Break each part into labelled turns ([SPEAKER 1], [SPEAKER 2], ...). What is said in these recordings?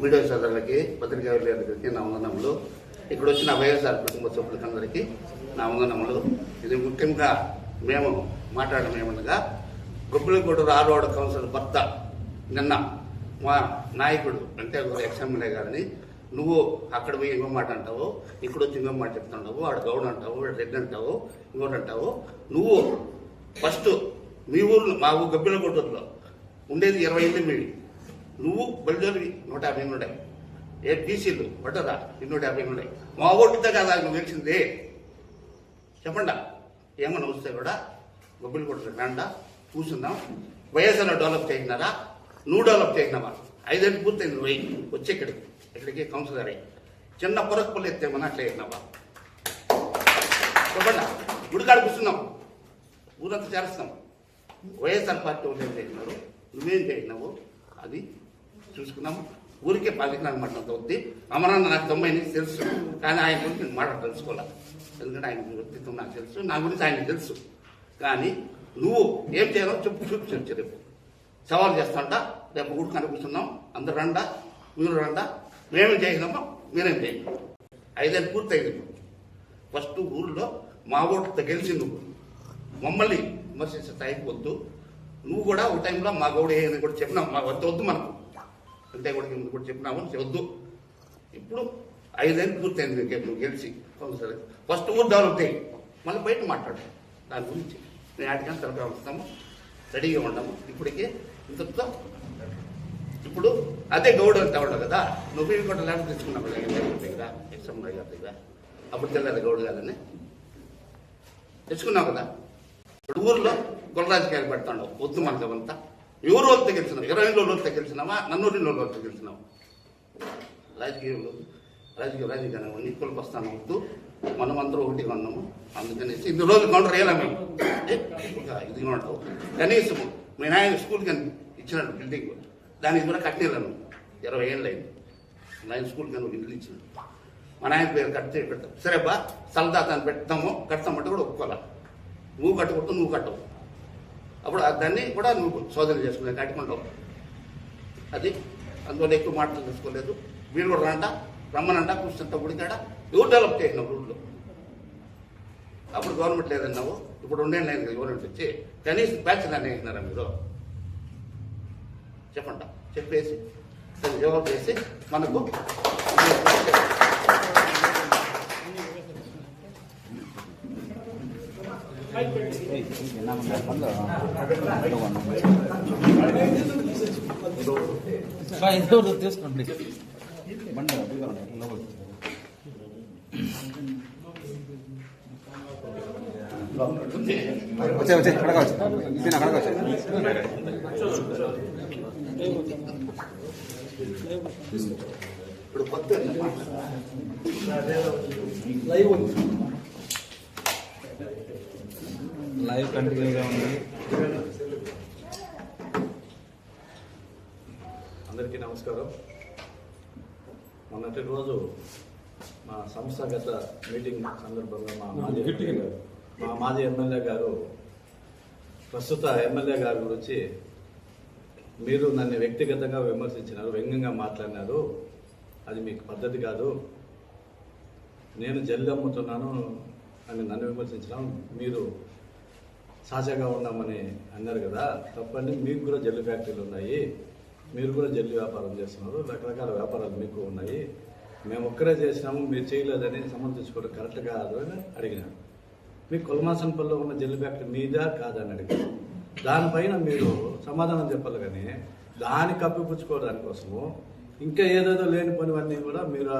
[SPEAKER 1] Media సోదరులకి పత్రికా విలేకరులకి నా వందనములు. ఇక్కడ వచ్చిన వైఎస్ఆర్ కుటుంబ సభ్యులకందరికీ నా వందనములు. ఇది ముఖ్యంగా మేము మాట్లాడడం ఏమనగా గుబ్బిలిగూడు రారోడ్ కౌన్సిల్ భర్త నిన్న మా నాయకుడు అంటే ఎక్స్ఎమ్మెల్యే గారిని నువ్వు అక్కడ పోయి ఇంకో మాట అంటావు ఇక్కడ వచ్చి ఇంకో మాట చెప్తుంటావు వాడు గౌడ్ అంటావు వాడు రెడ్డి అంటావు ఇంకోటి అంటావు. నువ్వు ఫస్ట్ మీ ఊర్లో మా ఊరు గబ్బిలగూడలో ఉండేది ఇరవై ఎనిమిది నువ్వు బలిజోలివి నూట యాభై ఉన్నాయి. ఏ టీసీలు పట్టరా నూట యాభై ఉన్నాయి. మా ఓటుతో కదా నువ్వు గెలిచింది. చెప్పండా? ఏమన్నా వస్తే కూడా. గొబ్బిలు కొట్టడం రండా. కూర్చున్నాం వైఎస్ఆర్ డెవలప్ చేసినారా? నువ్వు డెవలప్ చేసినావా? ఐదేళ్ళు పూర్తయింది పోయి వచ్చి ఇక్కడికి ఇక్కడికి కౌన్సిలర్ అయ్యి. చిన్న పొరకు పళ్ళు ఎత్తేమన్నా అట్లా చేసినావా? చెప్పండా? గుడికాడ కూర్చున్నాం ఊరంతా చేస్తాం వైఎస్ఆర్ పార్టీ వాళ్ళు ఏం చేసినారు? నువ్వేం చేసినావు? అది చూసుకున్నాము. ఊరికే పాలికనాలు మాట్లాడుతూ వద్ది. అమరాన్న నాకు తొంభై నుంచి తెలుసు. కానీ ఆయన గురించి నేను మాట తెలుసుకోవాలి? ఎందుకంటే ఆయన వ్యక్తిత్వం నాకు తెలుసు. నా గురించి ఆయన తెలుసు. కానీ నువ్వు ఏం చేయాలో చెప్పు చూపించు రేపు సవాల్ చేస్తాంట రేపు ఊరు కనిపిస్తున్నాం అందరు రండా? మీరు రండా? మేమేం చేసినామో మీరేం చేయండి ఐదేళ్ళు పూర్తి అయింది ఫస్ట్ ఊళ్ళో మా ఓటుతో గెలిచి నువ్వు మమ్మల్ని విమర్శించే స్థాయికి వద్దు. నువ్వు కూడా ఒక టైంలో మా గౌడ కూడా చెప్పినావు మా వద్ద వద్దు మనకు. అంతే కూడా ముందు కూడా చెప్పినాము వద్దు. ఇప్పుడు ఐదేళ్ళు పూర్తయింది నీకు నువ్వు గెలిచి. కౌన్సిలర్ ఫస్ట్ ఊరు డెవలప్ చేయి. మళ్ళీ బయట మాట్లాడు. దాని గురించి. నేను ఆటగా తరపున వస్తాము రెడీగా ఉండము ఇప్పటికే ఇంతతో ఇప్పుడు అదే గౌడ అంతా ఉండవు కదా నువ్వు ఇవి కూడా ల్యాండ్ తెచ్చుకున్నావు కదా ఎక్స్ఎం గారి దగ్గర. అప్పుడు తెలియదు గౌడ్ కాదని తెచ్చుకున్నావు కదా. ఇప్పుడు ఊర్లో గుల్లరాజకీయాలు పెడతాడు. వద్దు మనకు అంతా ఎవరు వాళ్ళతో గెలిచినావు ఇరవై ఐదు వాళ్ళతో గెలిచినావా నన్నూరి వాళ్ళతో గెలిచినావు రాజకీయంలో రాజకీయ రాజకీయం ఈక్వల్కి వస్తాను వద్దు మనం అందరూ ఒకటిగా ఉన్నాము. అందుకనేసి ఇన్ని రోజులు కౌంటర్ వేయలేము మేము. ఇది ఇదిగా ఉంటావు కనీసం మీ నాయన స్కూల్కి ఇచ్చినాడు బిల్డింగ్. దానికి కూడా కట్టినాను ఇరవై ఏళ్ళు అయింది. నాయన స్కూల్కి నువ్వు ఒక ఇల్లు ఇచ్చినాడు. మా నాయన పేరు కడితే పెడతాం సరే బా సలదాతాన్ని పెడతాము. కడతామంటే కూడా ఒప్పుకోవాలి? నువ్వు కట్టుకుంటూ నువ్వు కట్టవు. అప్పుడు దాన్ని కూడా నువ్వు శోధన చేసుకునే కట్టుకుంటావు అది అందువల్ల ఎక్కువ మాటలు తెలుసుకోలేదు. మీరు కూడా రంట రమ్మనంట కూర్చుంట గుడికాడ ఎవరు డెవలప్ చేసినావు రూట్లో అప్పుడు గవర్నమెంట్ లేదన్నావు. ఇప్పుడు ఉండే లేదు గవర్నమెంట్ వచ్చి. కనీసం ప్యాచ్ దాన్ని వేసినారా మీరు? చెప్పండి చెప్పేసి జవాబు చేసి మనకు
[SPEAKER 2] తీసుకోండి బండి వచ్చే వచ్చే అడగ వచ్చి తిన అడగ వచ్చి
[SPEAKER 1] ఇప్పుడు కొత్త
[SPEAKER 2] లైవ్ ఉంది కంటిన్యూగా ఉంది.
[SPEAKER 3] అందరికీ నమస్కారం. మొన్నటి రోజు మా సంస్థాగత మీటింగ్ సందర్భంగా మా మాజీ మా మాజీ ఎమ్మెల్యే గారు ప్రస్తుత ఎమ్మెల్యే గారి గురించి మీరు నన్ను వ్యక్తిగతంగా విమర్శించినారు వ్యంగ్యంగా మాట్లాడినారు. అది మీకు పద్ధతి కాదు. నేను జల్లి అమ్ముతున్నాను అని నన్ను విమర్శించడం మీరు తాజాగా ఉన్నామని అన్నారు కదా. తప్పండి మీకు కూడా జల్లి ఫ్యాక్టరీలు ఉన్నాయి. మీరు కూడా జల్లి వ్యాపారం చేస్తున్నారు. రకరకాల వ్యాపారాలు మీకు ఉన్నాయి. మేము ఒక్కరే చేసినాము మీరు చేయలేదని సమర్థించుకోవడం కరెక్ట్ కాదు అని అడిగినాను మీ కొలమాసనపల్లిలో ఉన్న జల్లి ఫ్యాక్టరీ మీదా కాదని అడిగాను దానిపైన మీరు సమాధానం చెప్పాలి కానీ దాన్ని కప్పిపుచ్చుకోవడానికి కోసము ఇంకా ఏదేదో లేని పనివన్నీ కూడా మీరు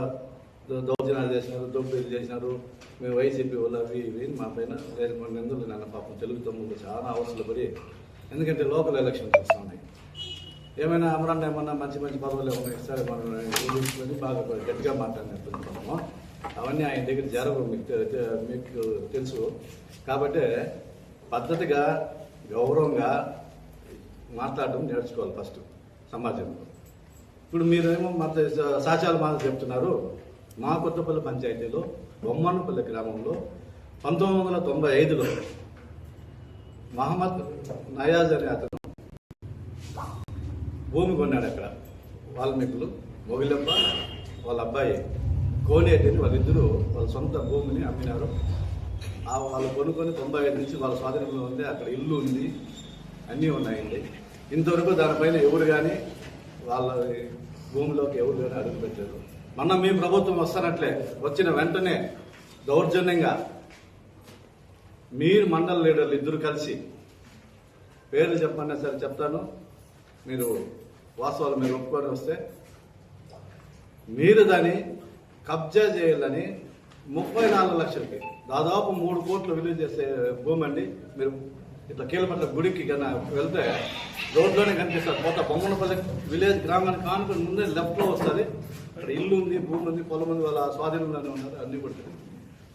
[SPEAKER 3] దౌర్జన్యాలు చేసినారు దోపిడీలు చేసినారు. మేము వైసీపీ వాళ్ళు అవి ఇవి మా పైన వేరే కొన్ని నిందలు నన్ను పాపం తెలుగు తమ్ముళ్ళు చాలా అవసరాలు పడి ఎందుకంటే లోకల్ ఎలక్షన్స్ వస్తున్నాయి. ఏమైనా అమరాన్ని ఏమన్నా మంచి మంచి పదవులు ఏమన్నా ఇస్తారే మనం ఊహించుకొని బాగా గట్టిగా మాట్లాడినట్టున్నాము అవన్నీ ఆయన దగ్గర జరగవు మీకు మీకు తెలుసు. కాబట్టి పద్ధతిగా గౌరవంగా మాట్లాడడం నేర్చుకోవాలి ఫస్ట్ సమాజంలో. ఇప్పుడు మీరేమో మత సాచాల మాత్రం చెప్తున్నారు. మా కొత్తపల్లి పంచాయతీలో బొమ్మన్నపల్లి గ్రామంలో పంతొమ్మిది వందల తొంభై ఐదులో మహమ్మద్ నయాజ్ అనే అతను భూమి కొన్నాడు అక్కడ. వాల్మీకులు మొగిలప్ప వాళ్ళ అబ్బాయి కోనేటిని వాళ్ళిద్దరూ వాళ్ళ సొంత భూమిని అమ్మినారు. ఆ వాళ్ళు కొనుక్కొని తొంభై ఐదు నుంచి వాళ్ళ స్వాధీనంలో ఉంది అక్కడ ఇల్లు ఉంది అన్నీ ఉన్నాయండి. ఇంతవరకు దానిపైన ఎవరు కానీ వాళ్ళ భూమిలోకి ఎవరు కానీ అడుగు పెట్టారు మొన్న మీ ప్రభుత్వం వస్తానట్లే. వచ్చిన వెంటనే దౌర్జన్యంగా మీరు మండల లీడర్లు ఇద్దరు కలిసి పేర్లు చెప్పన్నా సరే చెప్తాను. మీరు వాస్తవాలు మీరు ఒప్పుకొని వస్తే మీరు దాన్ని కబ్జా చేయాలని ముప్పై నాలుగు లక్షలకి దాదాపు మూడు కోట్లు విలువ చేసే భూమి అండి. మీరు ఇట్లా కీలపట్ల గుడికి కన్నా వెళ్తే రోడ్లోనే కనిపిస్తారు. పోత బొమ్మనపల్లి విలేజ్ గ్రామానికి కానుకొని ముందే లెఫ్ట్లో వస్తుంది. అక్కడ ఇల్లు ఉంది భూమి ఉంది పొలం ఉంది వాళ్ళ స్వాధీనంలోనే ఉన్నారు అన్ని కూడా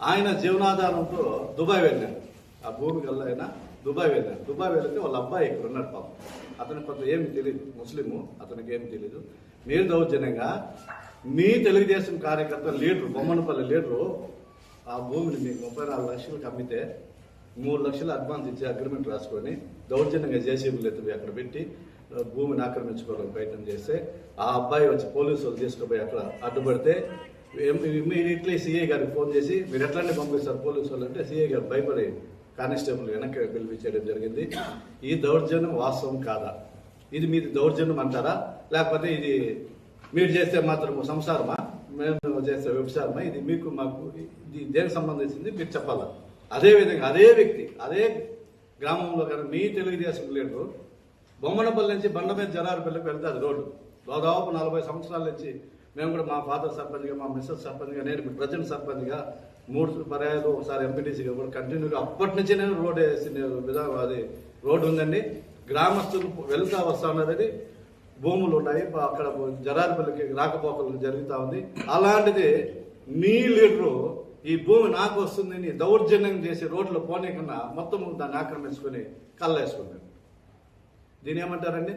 [SPEAKER 3] ఆయన జీవనాధారంతో దుబాయ్ వెళ్ళారు. ఆ భూమి కల్లా ఆయన దుబాయ్ వెళ్ళాను దుబాయ్ వెళ్తే వాళ్ళ అబ్బాయి ఇక్కడ ఉన్నాడు పాపం. అతనికి కొంత ఏమి తెలియదు ముస్లిము అతనికి ఏమి తెలియదు మీరు దౌర్జన్యంగా మీ తెలుగుదేశం కార్యకర్త లీడరు బొమ్మనపల్లి లీడరు ఆ భూమిని మీకు ముప్పై నాలుగు లక్షలకు అమ్మితే మూడు లక్షలు అడ్వాన్స్ ఇచ్చి అగ్రిమెంట్ రాసుకొని దౌర్జన్యంగా జేసీబీలు ఎత్తుపోయి అక్కడ పెట్టి భూమిని ఆక్రమించుకోవడానికి ప్రయత్నం చేస్తే ఆ అబ్బాయి వచ్చి పోలీసు వాళ్ళు తీసుకుపోయి అక్కడ అడ్డుపడితే ఇమ్మీడియట్లీ సిఐ గారికి ఫోన్ చేసి మీరు ఎట్లాంటి పంపిస్తారు పోలీసు వాళ్ళు? అంటే సీఏ గారు భయపడి కానిస్టేబుల్ వెనక్కి పిలిపించడం జరిగింది. ఈ దౌర్జన్యం వాస్తవం కాదా? ఇది మీది దౌర్జన్యం అంటారా? లేకపోతే ఇది మీరు చేస్తే మాత్రం సంసారమా? మేము చేస్తే వ్యభిచారమా? ఇది మీకు మాకు ఇది దేనికి సంబంధించింది? మీరు చెప్పాలా? అదే విధంగా అదే వ్యక్తి అదే గ్రామంలో కానీ మీ తెలుగుదేశం లీడరు బొమ్మనపల్లి నుంచి బండ మీద జలారుపల్లికి వెళ్తాది రోడ్డు. దాదాపు నలభై సంవత్సరాల నుంచి మేము కూడా మా ఫాదర్ సర్పంచ్గా మా మిస్సెస్ సర్పంచ్గా నేను ప్రజెంట్ సర్పంచ్గా మూడు పర్యాలు ఒకసారి ఎంపీటీసీగా కూడా కంటిన్యూగా అప్పటి నుంచి నేను రోడ్ వేసిన విధానం అది రోడ్డు ఉందండి. గ్రామస్తులు వెళ్తా వస్తా ఉన్నది. భూములు ఉన్నాయి. అక్కడ జరారిపల్లికి రాకపోకలు జరుగుతూ ఉంది. అలాంటిది మీ లీడరు ఈ భూమి నాకు వస్తుందని దౌర్జన్యం చేసి రోడ్లు పోనీ కన్నా మొత్తం దాన్ని ఆక్రమించుకొని కళ్ళేసుకున్నాడు దీని ఏమంటారండి?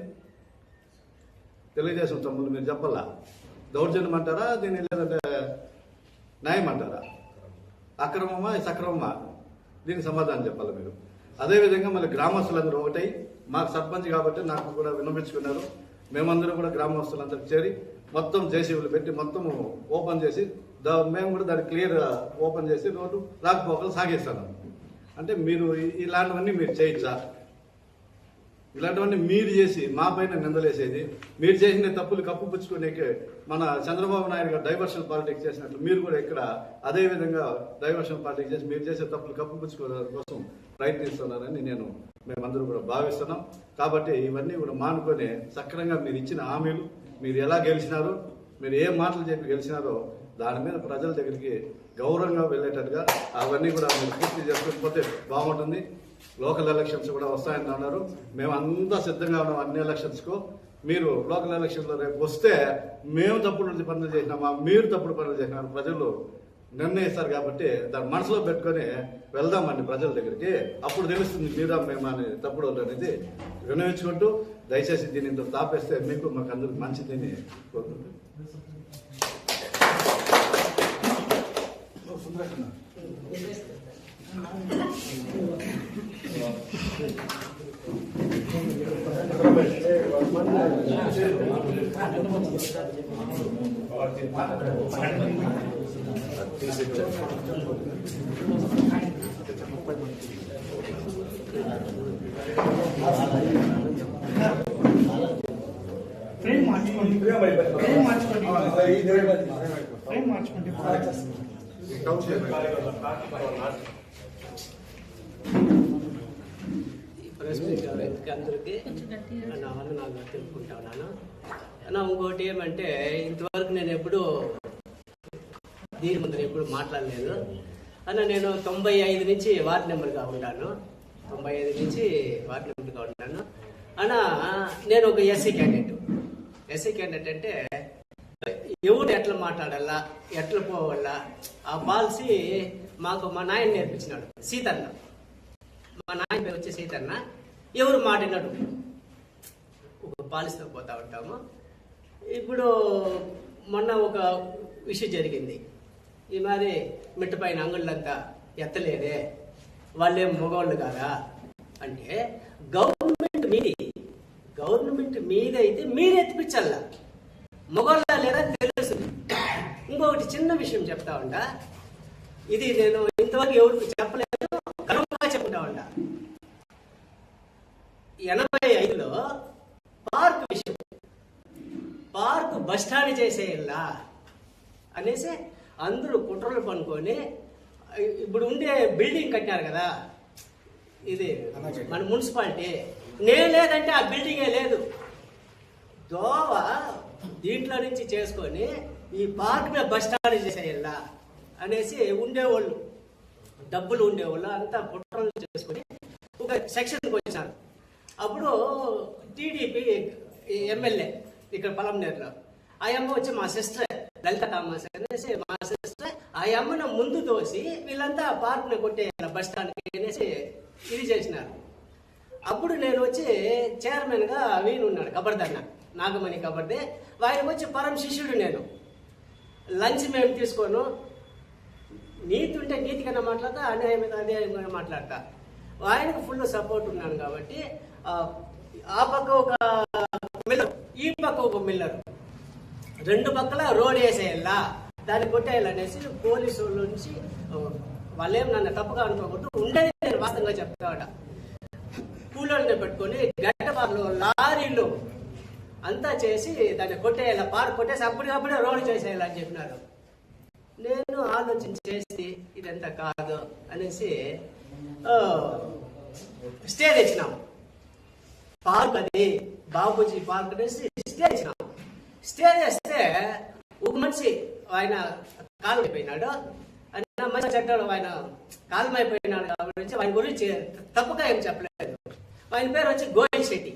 [SPEAKER 3] తెలుగుదేశం తమ్ముళ్ళు మీరు చెప్పాలా? దౌర్జన్యం అంటారా? దీన్ని లేదంటే న్యాయం అంటారా? అక్రమమా సక్రమమా? దీనికి సమాధానం చెప్పాలి మీరు? అదేవిధంగా మళ్ళీ గ్రామస్తులందరూ ఒకటై మాకు సర్పంచ్ కాబట్టి నాకు కూడా విన్నపించుకున్నారు. మేమందరం కూడా గ్రామస్తులందరూ చేరి మొత్తం జేసీబీలు పెట్టి మొత్తం ఓపెన్ చేసి దా మేము కూడా దాన్ని క్లియర్ ఓపెన్ చేసి రోడ్డు రాకపోకలు సాగిస్తాను. అంటే మీరు ఇలాంటివన్నీ మీరు చేయొచ్చా? ఇలాంటివన్నీ మీరు చేసి మా పైన నిందలేసేది. మీరు చేసిన తప్పులు కప్పుపుచ్చుకునేకి మన చంద్రబాబు నాయుడు గారు డైవర్షన్ పాలిటిక్స్ చేసినట్లు మీరు కూడా ఇక్కడ అదే విధంగా డైవర్షన్ పాలిటిక్స్ చేసి మీరు చేసే తప్పులు కప్పుపుచ్చుకోవడం కోసం ప్రయత్నిస్తున్నారని నేను మేమందరూ కూడా భావిస్తున్నాం. కాబట్టి ఇవన్నీ కూడా మానుకొని సక్రంగా మీరు ఇచ్చిన హామీలు మీరు ఎలా గెలిచినారు మీరు ఏ మాటలు చెప్పి గెలిచినారో దాని మీద ప్రజల దగ్గరికి గౌరవంగా వెళ్ళేటట్టుగా అవన్నీ కూడా మీరు పూర్తి చేసుకోకపోతే బాగుంటుంది. లోకల్ ఎలక్షన్స్ కూడా వస్తాయని అన్నారు. మేము అంతా సిద్ధంగా ఉన్నాం అన్ని ఎలక్షన్స్కు మీరు లోకల్ ఎలక్షన్లో రేపు వస్తే మేము తప్పుడు పనులు చేసినామా? మీరు తప్పుడు పనులు చేసినారు. ప్రజలు నిర్ణయిస్తారు కాబట్టి దాన్ని మనసులో పెట్టుకొని వెళ్దామండి ప్రజల దగ్గరికి. అప్పుడు తెలుస్తుంది మీరా మేము అని తప్పుడు అనేది వినవించుకుంటూ దయచేసి దీన్ని ఇంత తాపేస్తే మీకు మాకు అందరికి మంచిదని కోరుకుంటున్నాను
[SPEAKER 4] ಫ್ರೇಮ್ ಮಾಡ್ಕೊಂಡು ಫ್ರೇಮ್ ಮಾಡ್ಕೊಂಡು ಫ್ರೇಮ್ ಮಾಡ್ಕೊಂಡು
[SPEAKER 5] ప్రెస్ మీట్ అందరికీ నా వందనాలు తెలుపుకుంటా ఉన్నాను అన్న ఇంకోటి ఏమంటే ఇంతవరకు నేను ఎప్పుడు దీని ముందు ఎప్పుడు మాట్లాడలేదు. అన్న నేను తొంభై ఐదు నుంచి వార్డ్ నెంబర్గా ఉంటాను తొంభై ఐదు నుంచి వార్డ్ నెంబర్గా ఉంటాను అన్న నేను ఒక ఎస్సీ క్యాండిడేట్. ఎస్సీ క్యాండిడేట్ అంటే ఎవరు ఎట్లా మాట్లాడాలా ఎట్లా పోవాలా? ఆ పాలసీ మాకు మా నాయన నేర్పించినాడు సీతన్న. మా నాయన పేరు వచ్చే సీతన్న. ఎవరు మాటినట్టు ఒక పాలసీతో పోతా ఉంటాము. ఇప్పుడు మొన్న ఒక విషయం జరిగింది. ఈ మరి మిట్ట పైన అంగుళ్ళంతా ఎత్తలేదే వాళ్ళేం మగవాళ్ళు కాదా? అంటే గవర్నమెంట్ మీది గవర్నమెంట్ మీదైతే మీరు ఎత్తిపించాల? మగవాళ్ళు లేదా తెలుసు. ఇంకొకటి చిన్న విషయం చెప్తా ఉండా? ఇది నేను ఇంతవరకు ఎవరికి చెప్పలేదు గర్వంగా చెప్తా ఉండా. ఎనభై ఐదులో పార్క్ విషయం. పార్క్ బస్ స్టాండ్ అనేసి అందరూ కుట్రలు పనుకొని ఇప్పుడు ఉండే బిల్డింగ్ కట్టారు కదా ఇది మన మున్సిపాలిటీ. నేను లేదంటే ఆ బిల్డింగే లేదు. దోవ దీంట్లో నుంచి చేసుకొని ఈ పార్క్ మీద బస్ స్టాండ్ చేసేయాలా అనేసి ఉండేవాళ్ళు. డబ్బులు ఉండేవాళ్ళు అంతా కుట్రలు చేసుకొని ఒక సెక్షన్కి వచ్చారు అప్పుడు టీడీపీ ఎమ్మెల్యే ఇక్కడ పొలంనేరులో ఆ అమ్మ వచ్చి మా సిస్టర్ లలిత థామస్ అనేసి మా సిస్టర్ ఆ అమ్మను ముందు తోసి వీళ్ళంతా పార్క్ని కొట్టేయాలి బస్ స్టాండ్కి అనేసి ఇది చేసినారు. అప్పుడు నేను వచ్చి చైర్మన్గా వీణు ఉన్నాడు నాగమణి కాబట్టి ఆయనకు వచ్చి పరం శిష్యుడు నేను. లంచ్ మేము తీసుకోను. నీతి ఉంటే నీతికన్నా మాట్లాడతా అన్యాయం మీద అన్యాయం మాట్లాడతా. ఆయనకు ఫుల్ సపోర్ట్ ఉన్నాను కాబట్టి ఆ, పక్క ఒక మిల్లర్ ఈ పక్క ఒక మిల్లర్. రెండు పక్కల రోడ్ వేసేయాలా దాన్ని కొట్టేయాలనేసి పోలీసు నుంచి వాళ్ళేం నన్ను తప్పుగా అనుకోకూడదు ఉండేది నేను వాస్తవంగా చెప్తాడ కూలోళ్ళని పెట్టుకొని గడ్డపార్లు లారీలు అంతా చేసి దాన్ని కొట్టేయాలి? పార్క్ కొట్టేసి అప్పటికప్పుడే రోడ్ చేసేయాలని చెప్పినారు. నేను ఆలోచన చేసి ఇదంతా కాదు అనేసి స్టే తెచ్చినాం. పార్క్ అది బాబుజీ పార్క్ అనేసి స్టే ఇచ్చినాం స్టే చేస్తే ఒక మనిషి ఆయన కాలం అయిపోయినాడు ఆయన మంచి చెడ్డాడు ఆయన కాలం అయిపోయినాడు కాబట్టి ఆయన గురించి తప్పుగా ఏం చెప్పలేదు. ఆయన పేరు వచ్చి గోయల్ శెట్టి.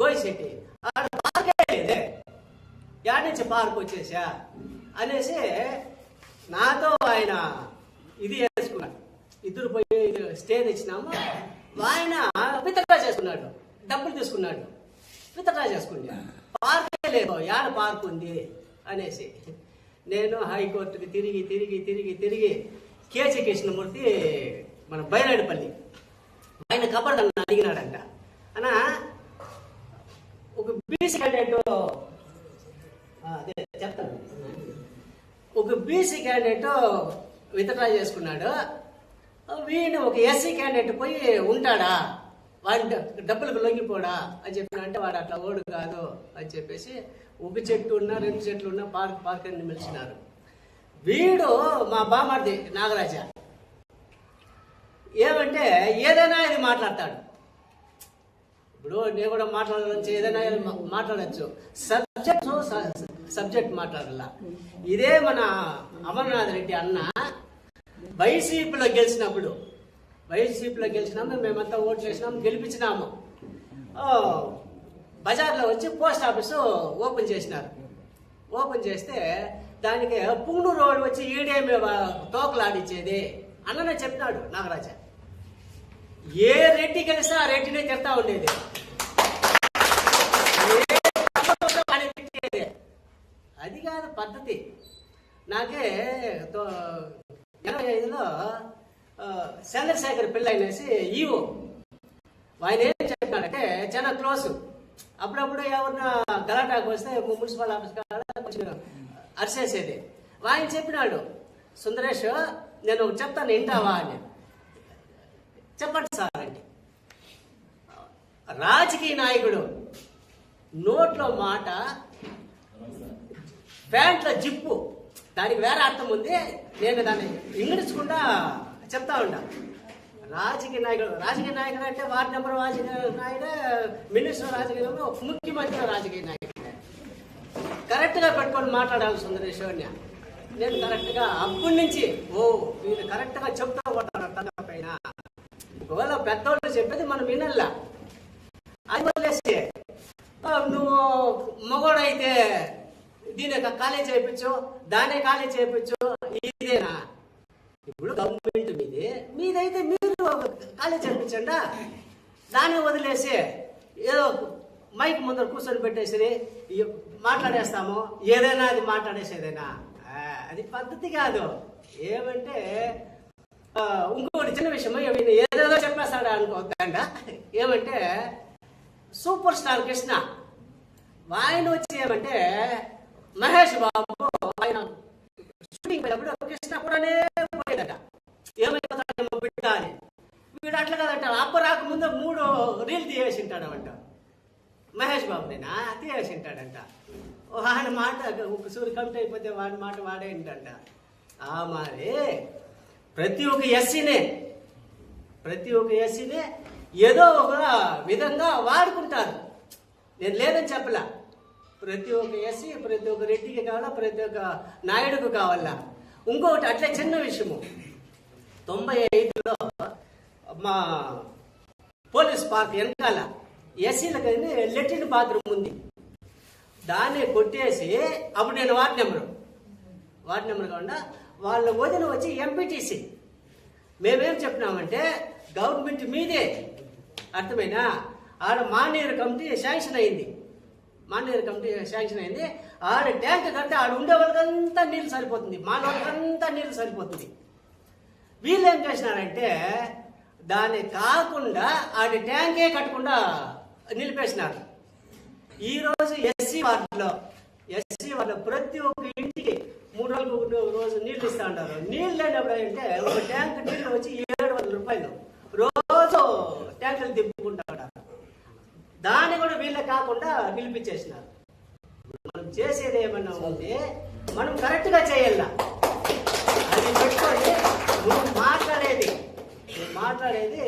[SPEAKER 5] గోయిశెట్టి శెట్టి. ఆడ పార్కే లేదే యాడ్ నుంచి పార్క్ వచ్చేసా అనేసి నాతో ఆయన ఇది చేసుకున్నాడు. ఇద్దరు పోయి స్టే తెచ్చినాము. ఆయన వితడ్రా చేసుకున్నాడు. డబ్బులు తీసుకున్నాడు. వితడ్రా చేసుకున్నాడు పార్కే లేదు. యాడ పార్క్ ఉంది అనేసి నేను హైకోర్టుకి తిరిగి తిరిగి తిరిగి తిరిగి కేసీ కృష్ణమూర్తి మన బైరాడిపల్లి ఆయన కబర్దన్న అడిగినాడంట. అన్నా ఒక బీసీ క్యాండిడేట్ అదే చెప్తాను. ఒక బీసీ క్యాండిడేట్ విత్డ్రా చేసుకున్నాడు. వీడు ఒక ఎస్సీ క్యాండిడేట్ పోయి ఉంటాడా? వాడి డబ్బులకు లొంగిపోడా? అని చెప్పిన అంటే వాడు అట్లా ఓడు కాదు అని చెప్పేసి ఒక చెట్టు ఉన్నా రెండు చెట్లు ఉన్నా పార్క్ పార్క్ అని పిలిచినారు వీడు మా బామర్ది నాగరాజ. ఏమంటే ఏదైనా ఇది మాట్లాడతాడు. ఇప్పుడు నేను కూడా మాట్లాడవచ్చు ఏదైనా మాట్లాడచ్చు. మాట్లాడొచ్చు సబ్జెక్ట్ సబ్జెక్ట్ మాట్లాడాల. ఇదే మన అమర్నాథ్ రెడ్డి అన్న వైసీపీలో గెలిచినప్పుడు వైసీపీలో గెలిచినాము మేమంతా ఓట్లు వేసినాము గెలిపించినాము. బజార్లో వచ్చి పోస్ట్ ఆఫీసు ఓపెన్ చేసినారు. ఓపెన్ చేస్తే దానికి పుండు రోడ్ వచ్చి ఈడేమి తోకలాడిచ్చేది అన్ననే చెప్పినాడు నాగరాజ. ఏ రెడ్డి గెలిస్తే ఆ రెడ్డినే తిడతా ఉండేది. అది కాదు పద్ధతి. నాకే ఇరవై ఐదులో చంద్రశేఖర్ పిల్ల అనేసి ఈవో. ఆయన ఏం చెప్పాడంటే చాలా క్లోజ్. అప్పుడప్పుడు ఎవరన్నా గలాటాకు వస్తే మున్సిపల్ ఆఫీస్ కొంచెం అరిసేసేది. ఆయన చెప్పినాడు సుందరేష్ నేను చెప్తాను వింటావా? అని. చెప్పండి సార్ అండి రాజకీయ నాయకుడు నోట్లో మాట ప్యాంట్లో జిప్పు దానికి వేరే అర్థం ఉంది. నేను దాన్ని ఇంగ్లీష్కుండా చెప్తా ఉంటా రాజకీయ నాయకుడు రాజకీయ నాయకుడు అంటే వార్డు నెంబర్ రాజకీయ నాయకుడు మినిస్టర్ రాజకీయ నాయకుడు, ముఖ్యమంత్రి రాజకీయ నాయకుడు. కరెక్ట్గా పెట్టుకొని మాట్లాడాలి విషయాన్ని నేను కరెక్ట్గా అప్పటి నుంచి ఓ వీళ్ళు కరెక్ట్గా చెప్తా పోతాను తన పైన. ఒకవేళ పెద్దవాళ్ళు చెప్పేది మనం వినల్లా? అది వదిలేసి నువ్వు మగోడైతే దీని ఖాళీ చేయించు దానే ఖాళీ చేయించు ఇదేనా? ఇప్పుడు గవర్నమెంట్ మీది మీదైతే మీరు ఖాళీ చేయించండా? దాన్ని వదిలేసి ఏదో మైక్ ముందర కూర్చొని పెట్టేసి మాట్లాడేస్తాము ఏదైనా అది మాట్లాడేసేదేనా? అది పద్ధతి కాదు. ఏమంటే ఇంకొకటి చిన్న విషయం ఈయన ఏదేదో చెప్పేస్తాడా అనుకోద్దంట ఏమంటే సూపర్ స్టార్ కృష్ణ ఆయన వచ్చి ఏమంటే మహేష్ బాబు ఆయన షూటింగ్ పోయినప్పుడు కృష్ణ కూడానే పోయేదట. ఏమైపోతాడేమో బిడ్డ అని. వీడు అట్లా కదంట అప్ప రాకముందు మూడు రీల్ తీయేసి ఉంటాడమంట మహేష్ బాబునేనా తీయేసి ఉంటాడంట వాడి మాట ఒక సూర్య కమిటీ అయిపోతే వాడి మాట వాడే ఏంటంట ఆ మరి ప్రతి ఒక్క ఎస్సీనే ప్రతి ఒక్క ఎస్సీనే ఏదో ఒక విధంగా వాడుకుంటారు. నేను లేదని చెప్పలా. ప్రతి ఒక్క ఎస్సీ ప్రతి ఒక్క రెడ్డికి కావాలా ప్రతి ఒక్క నాయుడుకు కావాలా? ఇంకొకటి అట్లే చిన్న విషయము. తొంభై ఐదులో మా పోలీస్ పార్క్ వెనకాల ఎస్సీలకు లెట్రిన్ బాత్రూమ్ ఉంది. దాన్ని కొట్టేసి అప్పుడు నేను వార్డ్ నెంబరు వార్డ్ నెంబర్ కాకుండా వాళ్ళ వదిన వచ్చి ఎంపీటీసీ మేమేం చెప్పినామంటే గవర్నమెంట్ మీదే. అర్థమైనా ఆడ మానేరు కమిటీ శాంక్షన్ అయింది. మానేరు కమిటీ శాంక్షన్ అయింది. ఆడ ట్యాంక్ కడితే ఆడ ఉండే వాళ్ళకంతా నీళ్ళు సరిపోతుంది. మానవులకంతా నీళ్ళు సరిపోతుంది. వీళ్ళు ఏం చేసినారంటే దాన్ని కాకుండా ఆడ ట్యాంకే కట్టకుండా నిలిపేసినారు. ఈరోజు ఎస్సీ వార్డులో ఎస్సీ వాళ్ళ ప్రతి ఒక్క ఇంటికి మూడు రోజులు ఒక రోజు నీళ్ళు ఇస్తా ఉంటారు నీళ్ళు లేనప్పుడు అంటే ఒక ట్యాంక్ నీళ్ళు వచ్చి ఏడు వందల రూపాయలు. రోజు ట్యాంకులు దింపుకుంటా ఉంటారు దాన్ని కూడా వీళ్ళే కాకుండా నిలిపించేసినారు మనం చేసేది ఏమన్నా ఉంటే మనం కరెక్ట్గా చేయాల? అది పెట్టుకొని మాట్లాడేది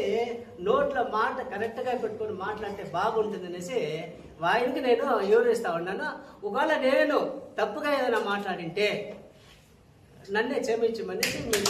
[SPEAKER 5] నోట్లో మాట కరెక్ట్గా పెట్టుకొని మాట్లాడితే బాగుంటుంది అనేసి వాయికి నేను వివరిస్తా ఉన్నాను. ఒకవేళ నేను తప్పుగా ఏదైనా మాట్లాడింటే నన్నే క్షమించమనేసి మీరు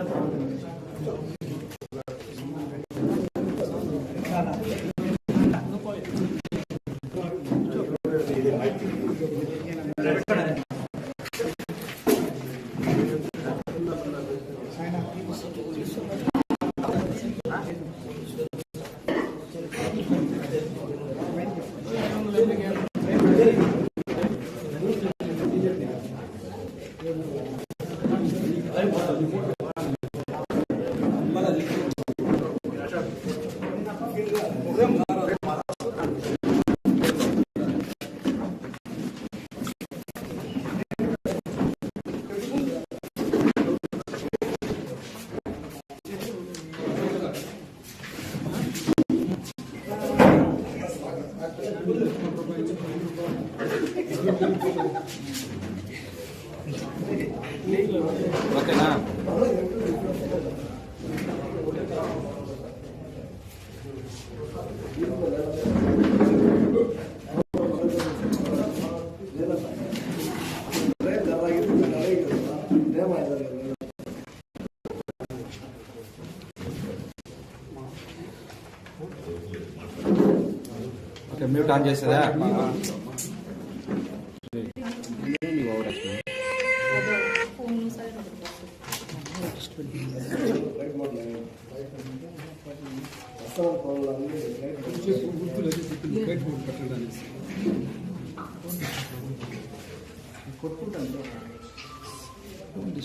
[SPEAKER 2] Thank you so much. ఓకేనా ఓకే మ్యూట్ ఆన్ చేసేదా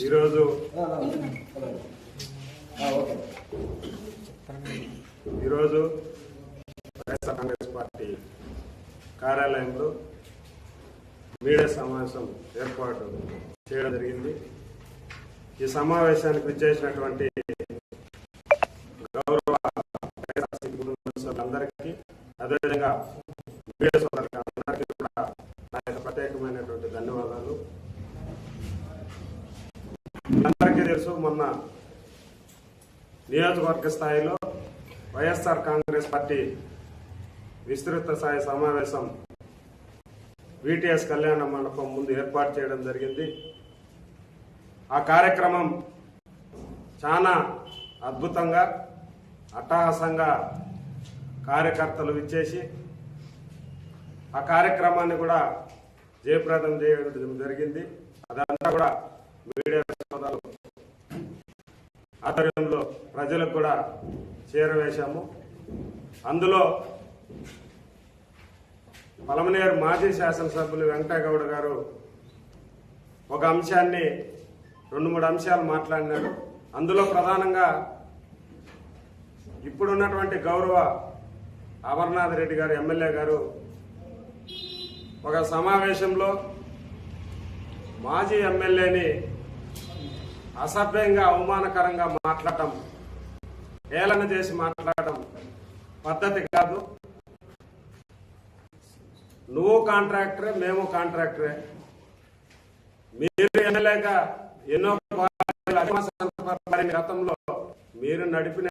[SPEAKER 6] ఈరోజు ఈరోజు వైఎస్ఆర్ కాంగ్రెస్ పార్టీ కార్యాలయంలో మీడియా సమావేశం ఏర్పాటు చేయడం జరిగింది. ఈ సమావేశానికి విచ్చేసినటువంటి సభ్యులందరికీ అదేవిధంగా మీడియా సోదరులకు అందరికీ కూడా నా యొక్క ప్రత్యేకమైనటువంటి ధన్యవాదాలు. అందరికీ తెలుసు మొన్న నియోజకవర్గ స్థాయిలో వైఎస్ఆర్ కాంగ్రెస్ పార్టీ విస్తృత స్థాయి సమావేశం విటిఎస్ కళ్యాణ మండపం ముందు ఏర్పాటు చేయడం జరిగింది. ఆ కార్యక్రమం చాలా అద్భుతంగా అట్టహాసంగా కార్యకర్తలు ఇచ్చేసి ఆ కార్యక్రమాన్ని కూడా జయప్రదం చేయడం జరిగింది. అదంతా కూడా మీడియా సోదరులు ఆధ్వర్యంలో ప్రజలకు కూడా చేరవేశాము. అందులో పలమనేరు మాజీ శాసనసభ్యులు వెంకటగౌడ గారు ఒక అంశాన్ని రెండు మూడు అంశాలు మాట్లాడినారు. అందులో ప్రధానంగా ఇప్పుడున్నటువంటి గౌరవ అమర్నాథ్ రెడ్డి గారు ఎమ్మెల్యే గారు ఒక సమావేశంలో మాజీ ఎమ్మెల్యేని అసభ్యంగా అవమానకరంగా మాట్లాడటం ఏలన చేసి మాట్లాడటం పద్ధతి కాదు. నువ్వు కాంట్రాక్టరే మేము కాంట్రాక్టరే. మీరు ఎమ్మెల్యేగా ఎన్నో గతంలో మీరు నడిపిన